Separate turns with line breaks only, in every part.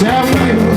Serve!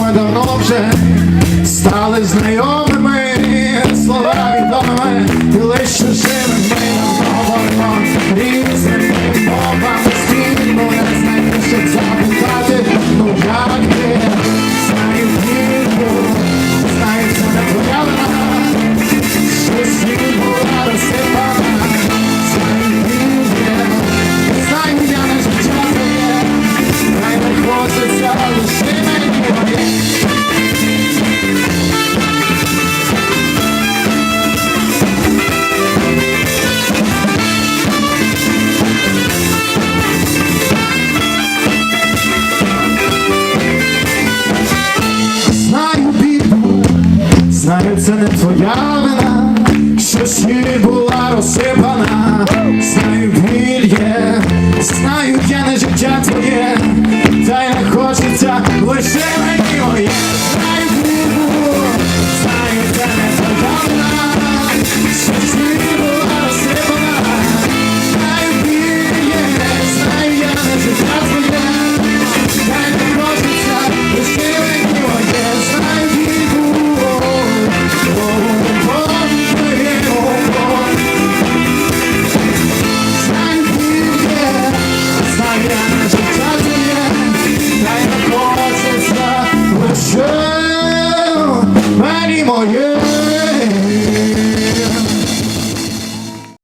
ми давно вже стали знайомими, слова відомими, і лише живими ми говоримо різними мовами. Спільно не знайти, щоб запитати, ну як ти? Знаю віру, знаю, це не проявлена. Знаю, це не твоя вина, що щирі була розсипана. Oh You